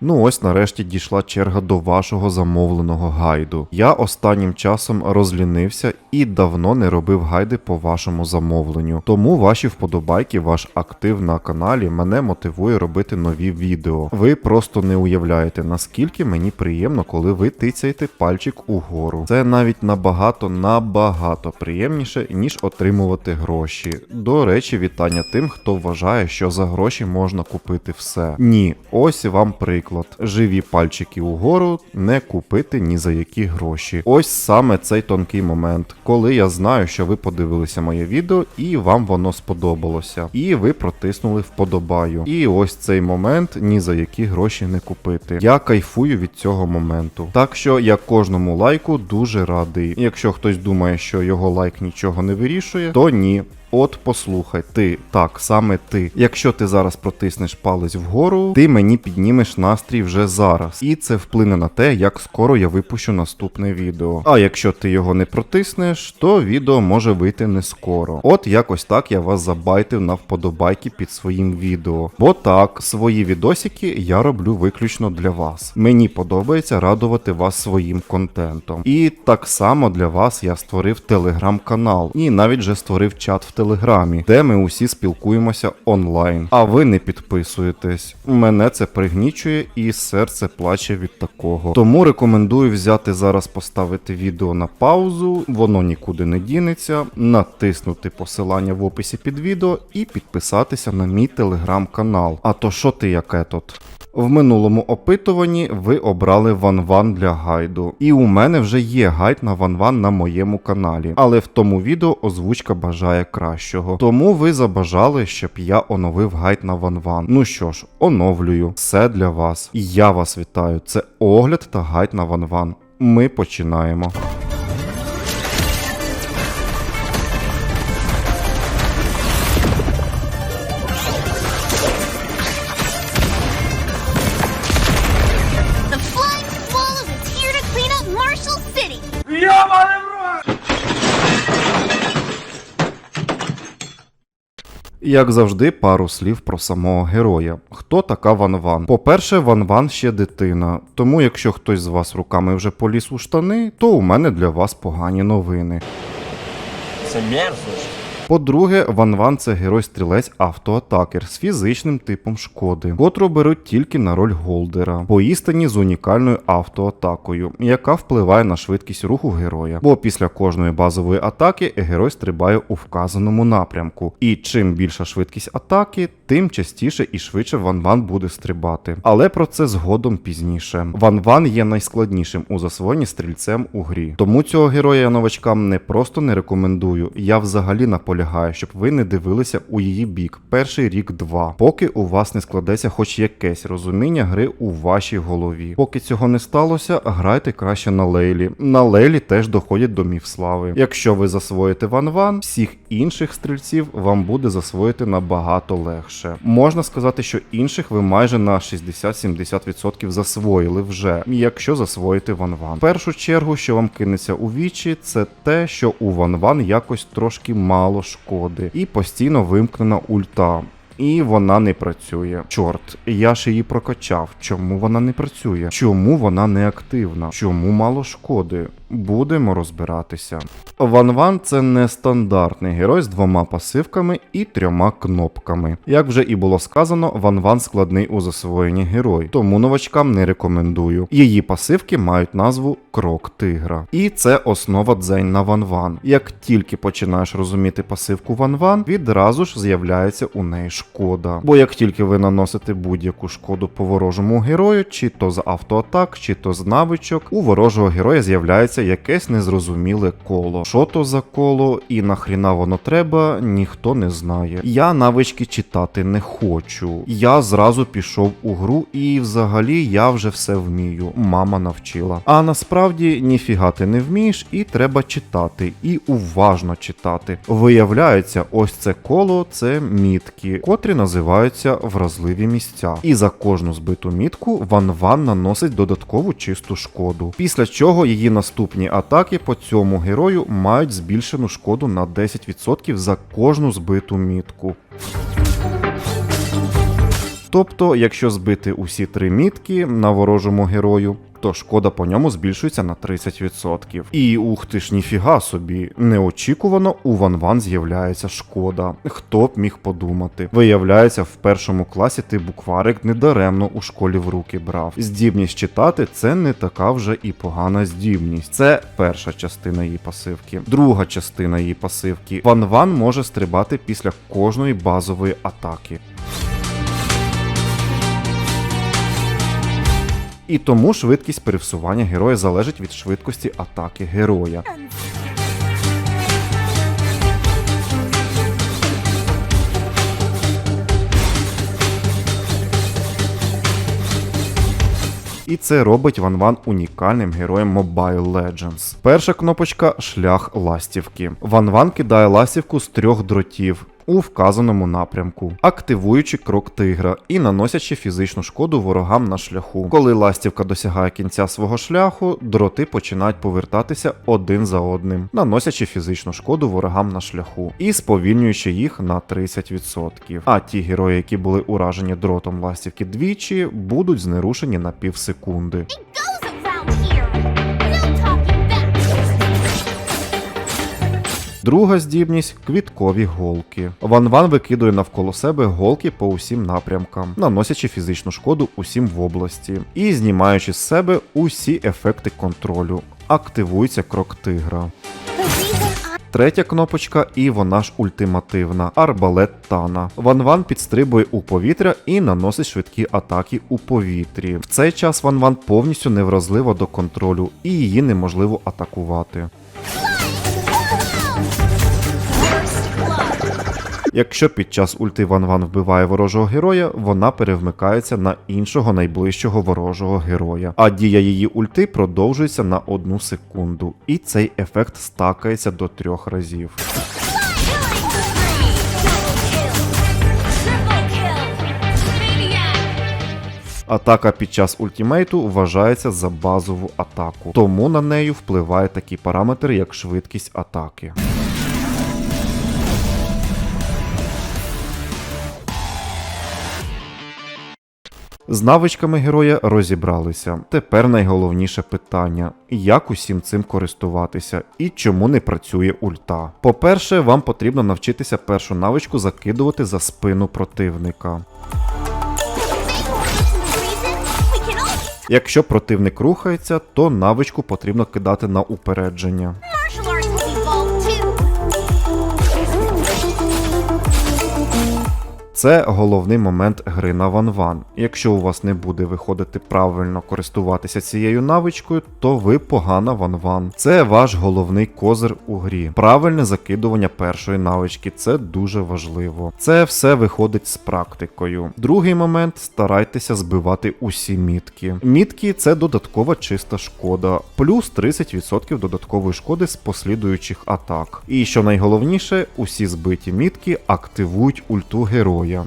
Ну ось нарешті дійшла черга до вашого замовленого гайду. Я останнім часом розлінився і давно не робив гайди по вашому замовленню. Тому ваші вподобайки, ваш актив на каналі мене мотивує робити нові відео. Ви просто не уявляєте, наскільки мені приємно, коли ви тицяєте пальчик угору. Це навіть набагато набагато приємніше, ніж отримувати гроші. До речі, вітання тим, хто вважає, що за гроші можна купити все. Ні, ось вам приклад. Живі пальчики угору не купити ні за які гроші. Ось саме цей тонкий момент, коли я знаю, що ви подивилися моє відео і вам воно сподобалося. І ви протиснули вподобаю. І ось цей момент ні за які гроші не купити. Я кайфую від цього моменту. Так що я кожному лайку дуже радий. Якщо хтось думає, що його лайк нічого не вирішує, то ні. От послухай, ти, так, саме ти. Якщо ти зараз протиснеш палець вгору, ти мені піднімеш настрій вже зараз. І це вплине на те, як скоро я випущу наступне відео. А якщо ти його не протиснеш, то відео може вийти не скоро. От якось так я вас забайтив на вподобайки під своїм відео. Бо так, свої відосики я роблю виключно для вас. Мені подобається радувати вас своїм контентом. І так само для вас я створив телеграм-канал і навіть вже створив чат в телеграмі, де ми усі спілкуємося онлайн. А ви не підписуєтесь. Мене це пригнічує і серце плаче від такого. Тому рекомендую взяти зараз поставити відео на паузу, воно нікуди не дінеться, натиснути посилання в описі під відео і підписатися на мій телеграм-канал. А то що ти яке тут? В минулому опитуванні ви обрали ванван для гайду. І у мене вже є гайд на ванван на моєму каналі. Але в тому відео озвучка бажає кращого. Тому ви забажали, щоб я оновив гайд на ванван. Ну що ж, оновлюю. Все для вас. Я вас вітаю. Це огляд та гайд на ванван. Ми починаємо. Як завжди, пару слів про самого героя. Хто така Ван Ван? По-перше, Ван Ван ще дитина. Тому, якщо хтось з вас руками вже поліз у штани, то у мене для вас погані новини. Це мерзость. По-друге, Ван Ван це герой-стрілець автоатакер з фізичним типом шкоди, котру беруть тільки на роль голдера, поістині з унікальною автоатакою, яка впливає на швидкість руху героя. Бо після кожної базової атаки герой стрибає у вказаному напрямку. І чим більша швидкість атаки, тим частіше і швидше Ван Ван буде стрибати. Але про це згодом пізніше. Ван Ван є найскладнішим у засвоєнні стрільцем у грі. Тому цього героя я новачкам не просто не рекомендую. Я взагалі наполягаю, щоб ви не дивилися у її бік перший рік-два, поки у вас не складеться хоч якесь розуміння гри у вашій голові. Поки цього не сталося, грайте краще на Лейлі. На Лейлі теж доходять до міф слави. Якщо ви засвоїте Ван Ван, всіх інших стрільців вам буде засвоїти набагато легше. Можна сказати, що інших ви майже на 60-70% засвоїли вже, якщо засвоїте Ван Ван. В першу чергу, що вам кинеться у вічі, це те, що у Ван Ван якось трошки мало шкоди і постійно вимкнена ульта. І вона не працює. Чорт, я ж її прокачав. Чому вона не працює? Чому вона не активна? Чому мало шкоди? Будемо розбиратися. Ван Ван це не стандартний герой з двома пасивками і трьома кнопками. Як вже і було сказано, Ван Ван складний у засвоєнні герой, тому новачкам не рекомендую. Її пасивки мають назву Крок Тигра. І це основа дзень на Ван Ван. Як тільки починаєш розуміти пасивку Ван Ван, відразу ж з'являється у неї шкода. Бо як тільки ви наносите будь-яку шкоду по ворожому герою, чи то з автоатак, чи то з навичок, у ворожого героя з'являється якесь незрозуміле коло. Що то за коло і нахріна воно треба, ніхто не знає. Я навички читати не хочу. Я зразу пішов у гру, і взагалі я вже все вмію. Мама навчила. А насправді ніфіга ти не вмієш, і треба читати, і уважно читати. Виявляється, ось це коло це мітки, котрі називаються вразливі місця. І за кожну збиту мітку Ван Ван наносить додаткову чисту шкоду. Після чого її наступні атаки по цьому герою мають збільшену шкоду на 10% за кожну збиту мітку. Тобто, якщо збити усі три мітки на ворожому герою, то шкода по ньому збільшується на 30%. І ух ти ж ніфіга собі, неочікувано у Ван Ван з'являється шкода. Хто б міг подумати? Виявляється, в першому класі ти букварик недаремно у школі в руки брав. Здібність читати це не така вже і погана здібність. Це перша частина її пасивки. Друга частина її пасивки. Ван Ван може стрибати після кожної базової атаки. І тому швидкість пересування героя залежить від швидкості атаки героя. І це робить Ван Ван унікальним героєм Mobile Legends. Перша кнопочка шлях ластівки. Ван Ван кидає ластівку з трьох дротів. У вказаному напрямку, активуючи крок тигра і наносячи фізичну шкоду ворогам на шляху. Коли ластівка досягає кінця свого шляху, дроти починають повертатися один за одним, наносячи фізичну шкоду ворогам на шляху і сповільнюючи їх на 30%. А ті герої, які були уражені дротом ластівки двічі, будуть знерушені на півсекунди. Goes Друга здібність квіткові голки. Ван Ван викидує навколо себе голки по усім напрямкам, наносячи фізичну шкоду усім в області і знімаючи з себе усі ефекти контролю. Активується крок тигра. Третя кнопочка, і вона ж ультимативна арбалет Тана. Ван Ван підстрибує у повітря і наносить швидкі атаки у повітрі. В цей час Ван Ван повністю невразлива до контролю, і її неможливо атакувати. Якщо під час ульти Ван Ван вбиває ворожого героя, вона перевмикається на іншого найближчого ворожого героя, а дія її ульти продовжується на одну секунду, і цей ефект стакається до трьох разів. Атака під час ультімейту вважається за базову атаку, тому на неї впливає такі параметри, як швидкість атаки. З навичками героя розібралися. Тепер найголовніше питання: як усім цим користуватися і чому не працює ульта. По-перше, вам потрібно навчитися першу навичку закидувати за спину противника. Якщо противник рухається, то навичку потрібно кидати на упередження. Це головний момент гри на Ван Ван. Якщо у вас не буде виходити правильно користуватися цією навичкою, то ви погана Ван Ван. Це ваш головний козир у грі. Правильне закидування першої навички це дуже важливо. Це все виходить з практикою. Другий момент старайтеся збивати усі мітки. Мітки це додаткова чиста шкода, плюс 30% додаткової шкоди з послідуючих атак. І що найголовніше, усі збиті мітки активують ульту героя. yo.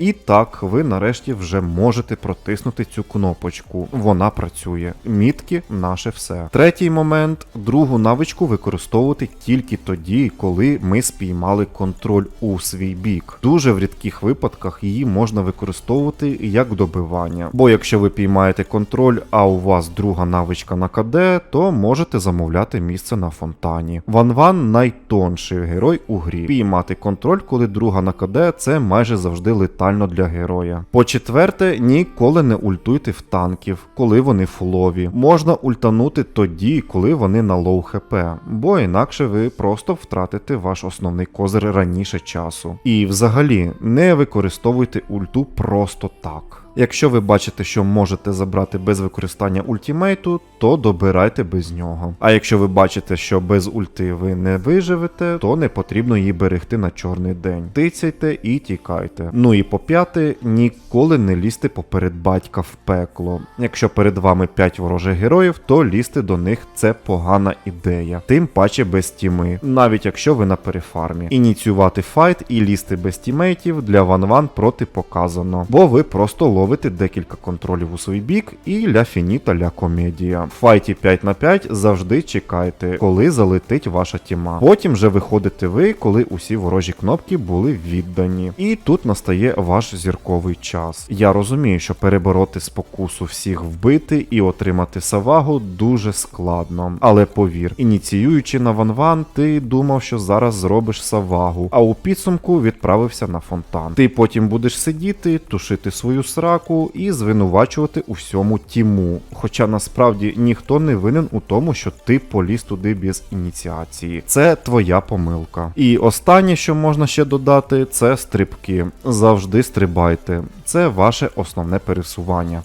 І так, ви нарешті вже можете протиснути цю кнопочку. Вона працює. Мітки наше все. Третій момент: другу навичку використовувати тільки тоді, коли ми спіймали контроль у свій бік. Дуже в рідких випадках її можна використовувати як добивання. Бо якщо ви піймаєте контроль, а у вас друга навичка на КД, то можете замовляти місце на фонтані. Ван Ван найтонший герой у грі. Піймати контроль, коли друга на КД, це майже завжди летально для героя. По четверте, ніколи не ультуйте в танків, коли вони фулові. Можна ультанути тоді, коли вони на лоу хп, бо інакше ви просто втратите ваш основний козир раніше часу. І взагалі не використовуйте ульту просто так. Якщо ви бачите, що можете забрати без використання ультімейту, то добирайте без нього. А якщо ви бачите, що без ульти ви не виживете, то не потрібно її берегти на чорний день. Тицяйте і тікайте. Ну і по п'яте, ніколи не лізьте поперед батька в пекло. Якщо перед вами 5 ворожих героїв, то лізти до них це погана ідея. Тим паче без тіми, навіть якщо ви на перефармі. Ініціювати файт і лізти без тімейтів для ван-ван протипоказано, бо ви просто ловите декілька контролів у свій бік і ля фініта ля комедія. В файті 5 на 5 завжди чекайте, коли залетить ваша тіма. Потім вже виходите ви, коли усі ворожі кнопки були віддані. І тут настає ваш зірковий час. Я розумію, що перебороти спокусу всіх вбити і отримати савагу дуже складно. Але повір, ініціюючи на ванван, ти думав, що зараз зробиш савагу, а у підсумку відправився на фонтан. Ти потім будеш сидіти, тушити свою сраку і звинувачувати у всьому тіму. Хоча насправді ніхто не винен у тому, що ти поліз туди без ініціації. Це твоя помилка. І останнє, що можна ще додати, це стрибки. Завжди стрибайте. Це ваше основне пересування.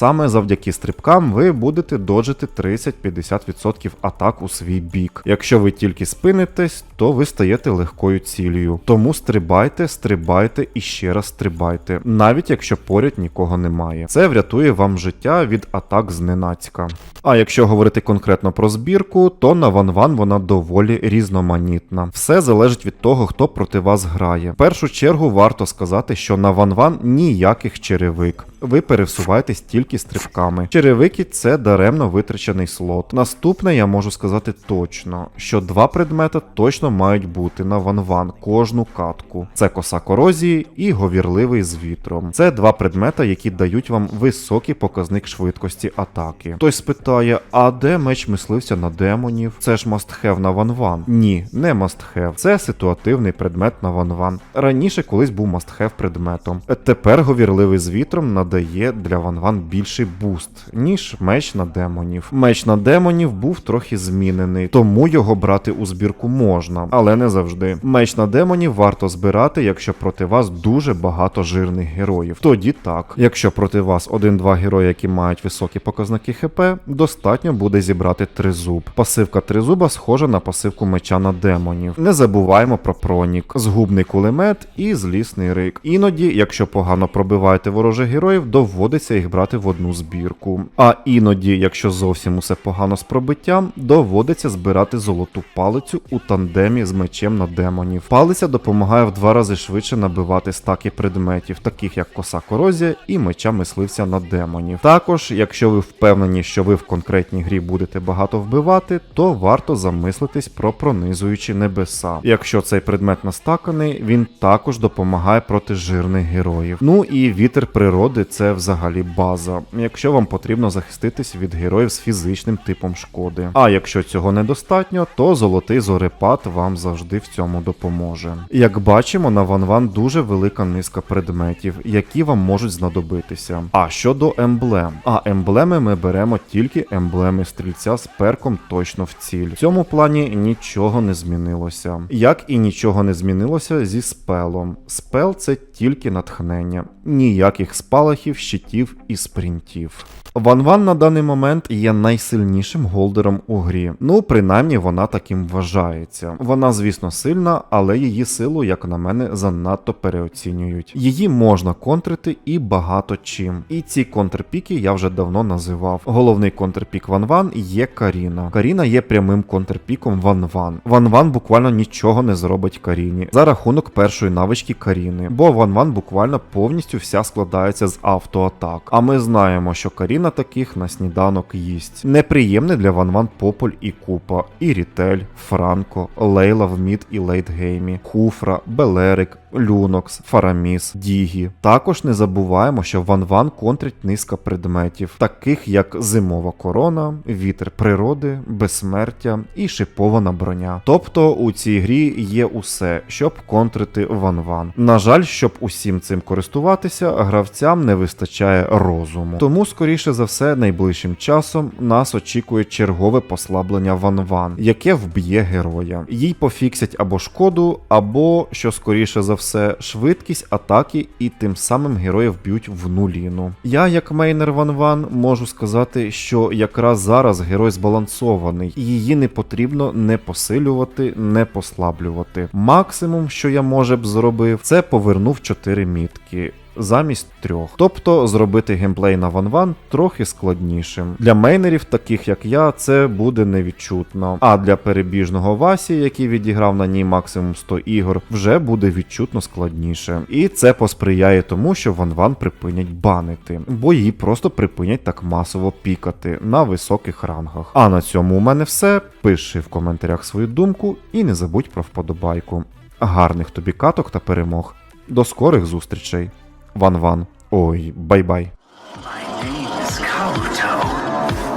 Саме завдяки стрибкам ви будете доджити 30-50% атак у свій бік. Якщо ви тільки спинитесь, то ви стаєте легкою цілею. Тому стрибайте, стрибайте і ще раз стрибайте, навіть якщо поряд нікого немає. Це врятує вам життя від атак зненацька. А якщо говорити конкретно про збірку, то на ванван вона доволі різноманітна. Все залежить від того, хто проти вас грає. В першу чергу варто сказати, що на ванван ніяких черевик. Ви пересуваєтесь тільки стрибками. Черевики це даремно витрачений слот. Наступне я можу сказати точно, що два предмета точно мають бути на ванван кожну катку. Це коса корозії і говірливий з вітром. Це два предмета, які дають вам високий показник швидкості атаки. Хтось спитає, а де меч мислився на демонів? Це ж мастхев на ванван. Ні, не мастхев. Це ситуативний предмет на ванван. Раніше колись був мастхев предметом. Тепер говірливий з вітром надає для ванван більший буст, ніж меч на демонів. Меч на демонів був трохи змінений, тому його брати у збірку можна, але не завжди. Меч на демонів варто збирати, якщо проти вас дуже багато жирних героїв. Тоді так. Якщо проти вас один-два герої, які мають високі показники ХП, достатньо буде зібрати тризуб. Пасивка тризуба схожа на пасивку меча на демонів. Не забуваємо про пронік, згубний кулемет і злісний рик. Іноді, якщо погано пробиваєте ворожих героїв, доводиться їх брати в одну збірку. А іноді, якщо зовсім усе погано з пробиттям, доводиться збирати золоту палицю у тандемі з мечем на демонів. Палиця допомагає в два рази швидше набивати стаки предметів, таких як коса корозія і меча мисливця на демонів. Також, якщо ви впевнені, що ви в конкретній грі будете багато вбивати, то варто замислитись про пронизуючі небеса. Якщо цей предмет настаканий, він також допомагає проти жирних героїв. Ну і вітер природи це взагалі база, якщо вам потрібно захиститись від героїв з фізичним типом шкоди. А якщо цього недостатньо, то золотий зорепад вам завжди в цьому допоможе. Як бачимо, на Ванван дуже велика низка предметів, які вам можуть знадобитися. А щодо емблем, а емблеми ми беремо тільки емблеми стрільця з перком точно в ціль. В цьому плані нічого не змінилося. Як і нічого не змінилося зі спелом. Спел це тільки натхнення, ніяких спалахів, щитів і спринтів. Ван Ван на даний момент є найсильнішим голдером у грі. Ну, принаймні, вона таким вважається. Вона, звісно, сильна, але її силу, як на мене, занадто переоцінюють. Її можна контрити і багато чим. І ці контрпіки я вже давно називав. Головний контрпік Ван Ван є Каріна. Каріна є прямим контрпіком Ван Ван. Ван Ван буквально нічого не зробить Каріні за рахунок першої навички Каріни, бо Ван Ван буквально повністю вся складається з автоатак. А ми знаємо, що Каріна таких на сніданок їсть. Неприємний для Ван Ван Пополь і Купа, і Рітель, Франко, Лейла в мід і лейтгеймі, Хуфра, Белерик, Люнокс, Фараміс, Дігі. Також не забуваємо, що Ван Ван контрить низка предметів, таких як зимова корона, вітер природи, безсмертя і шипована броня. Тобто у цій грі є усе, щоб контрити Ван Ван. На жаль, щоб усім цим користуватися, гравцям не вистачає розуму. Тому, скоріше за все, найближчим часом нас очікує чергове послаблення Ван Ван, яке вб'є героя. Їй пофіксять або шкоду, або, що скоріше за все, швидкість атаки, і тим самим героя вб'ють в нуліну. Я, як мейнер Ван Ван, можу сказати, що якраз зараз герой збалансований, її не потрібно не посилювати, не послаблювати. Максимум, що я може б зробив, це повернув 4 мітки. Замість трьох. Тобто зробити геймплей на Ван-Ван трохи складнішим. Для мейнерів, таких як я, це буде невідчутно. А для перебіжного Васі, який відіграв на ній максимум 100 ігор, вже буде відчутно складніше. І це посприяє тому, що Ван-Ван припинять банити, бо її просто припинять так масово пікати на високих рангах. А на цьому у мене все. Пиши в коментарях свою думку і не забудь про вподобайку. Гарних тобі каток та перемог. До скорих зустрічей. Ван-Ван. Ой, бай-бай.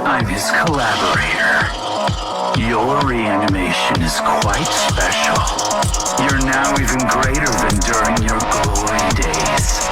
I'm his collaborator. Your reanimation is quite special. You're now even greater than during your glory days.